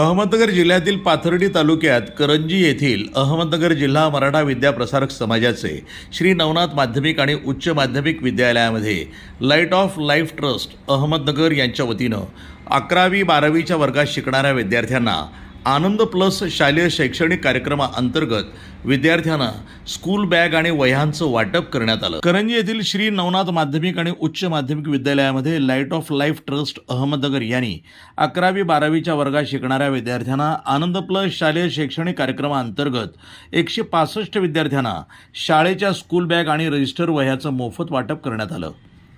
अहमदनगर जिल्ह्यातील पाथर्डी तालुक्यात करंजी येथील अहमदनगर जिल्हा मराठा विद्या प्रसारक समाजाचे श्री नवनाथ माध्यमिक आणि उच्च माध्यमिक विद्यालयामध्ये light of life trust Ahmednagar यांच्या वतीनं अकरावी बारावीच्या वर्गात शिकणाऱ्या विद्यार्थ्यांना आनंद प्लस शालेय शैक्षणिक कार्यक्रमाअंतर्गत विद्यार्थ्यांना स्कूल बॅग आणि वह्यांचं वाटप करण्यात आलं. करंजी येथील श्री नवनाथ माध्यमिक आणि उच्च माध्यमिक विद्यालयामध्ये light of life trust Ahmednagar यांनी अकरावी बारावीच्या वर्गात शिकणाऱ्या विद्यार्थ्यांना आनंद प्लस शालेय शैक्षणिक कार्यक्रमाअंतर्गत एकशे पासष्ट विद्यार्थ्यांना शाळेच्या स्कूल बॅग आणि रजिस्टर वह्याचं मोफत वाटप करण्यात आलं.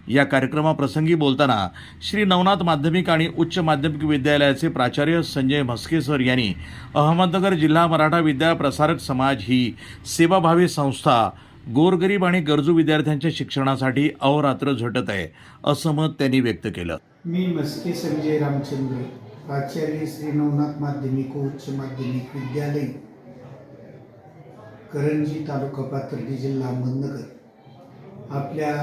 या कार्यक्रमाप्रसंगी बोलताना श्री नवनाथ माध्यमिक आणि उच्च माध्यमिक विद्यालयाचे प्राचार्य संजय म्हस्के सर यांनी अहमदनगर जिल्हा मराठा विद्या प्रसारक समाज ही सेवाभावी संस्था गोरगरीब आणि गरजू विद्यार्थ्यांच्या शिक्षणासाठी अहोरात्र झटत आहे असं मत त्यांनी व्यक्त केलं. मी मस्के संजय रामचंद्र प्राचार्य श्री नवनाथ माध्यमिक उच्च माध्यमिक विद्यालय करंजी तालुका पाथर्डी जिल्हा अहमदनगर. आपल्या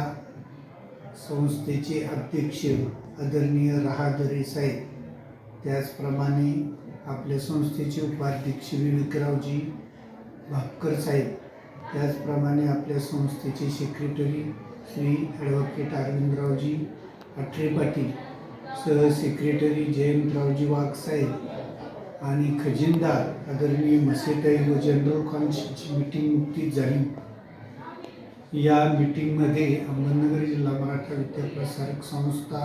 संस्थेचे अध्यक्ष आदरणीय रहादरे साहेब. त्याचप्रमाणे आपल्या संस्थेचे उपाध्यक्ष विवेकरावजी भापकर साहेब. त्याचप्रमाणे आपल्या संस्थेचे सेक्रेटरी श्री ॲडव्होकेट अरविंदरावजी अठरे पाटील. सहसेक्रेटरी जयंतरावजी वाघ साहेब. आणि खजिनदार आदरणीय मसेताई व जनरल कॉन्शची मीटिंग नुकतीच झाली. या मीटिंगमध्ये अहमदनगर जिल्हा मराठा विद्याप्रसारक संस्था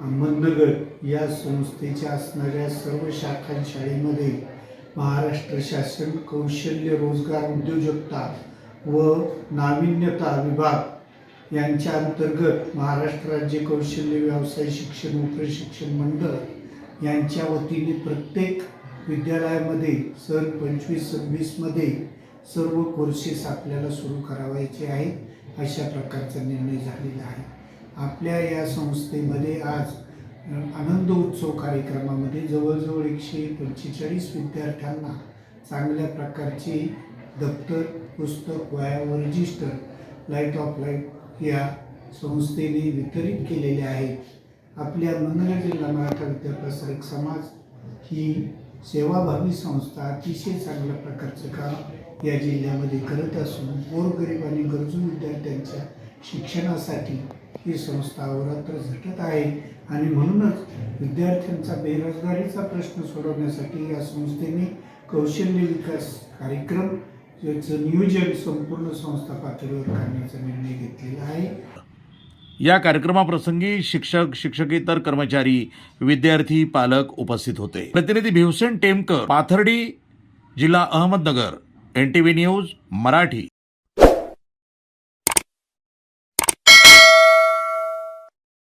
अहमदनगर या संस्थेच्या असणाऱ्या सर्व शाखा शाळेमध्ये महाराष्ट्र शासन कौशल्य रोजगार उद्योजकता व नाविन्यता विभाग यांच्या अंतर्गत महाराष्ट्र राज्य कौशल्य व्यवसाय शिक्षण व प्रशिक्षण मंडळ यांच्या वतीने प्रत्येक विद्यालयामध्ये सन पंचवीस सव्वीसमध्ये सर्व कोर्सेस आपल्याला सुरू करावायचे आहेत अशा प्रकारचा निर्णय झालेला आहे. आपल्या या संस्थेमध्ये आज आनंद उत्सव कार्यक्रमामध्ये जवळजवळ एकशे पंचेचाळीस विद्यार्थ्यांना चांगल्या प्रकारचे दप्तर पुस्तक वया व रजिस्टर लाइट ऑफ लाईफ या संस्थेने वितरित केलेले आहेत. आपल्या मनोरा जिल्हा मराठा विद्याप्रसारक समाज ही सेवाभावी संस्था अतिशय चांगल्या प्रकारचं काम या जिल्ह्यामध्ये करत असून गोरगरीब आणि गरजू विद्यार्थ्यांच्या शिक्षणासाठी ही संस्था अवरात्र झटत आहे. आणि म्हणूनच विद्यार्थ्यांचा बेरोजगारीचा प्रश्न सोडवण्यासाठी या संस्थेने कौशल्य विकास कार्यक्रम याचं नियोजन संपूर्ण संस्था पातळीवर करण्याचा निर्णय घेतलेला आहे. या कार्यक्रमाप्रसंगी शिक्षक शिक्षकेतर कर्मचारी विद्यार्थी पालक उपस्थित होते. प्रतिनिधी भिवसेन टेमकर पाथर्डी जिल्हा Ahmednagar N T V news Marathi.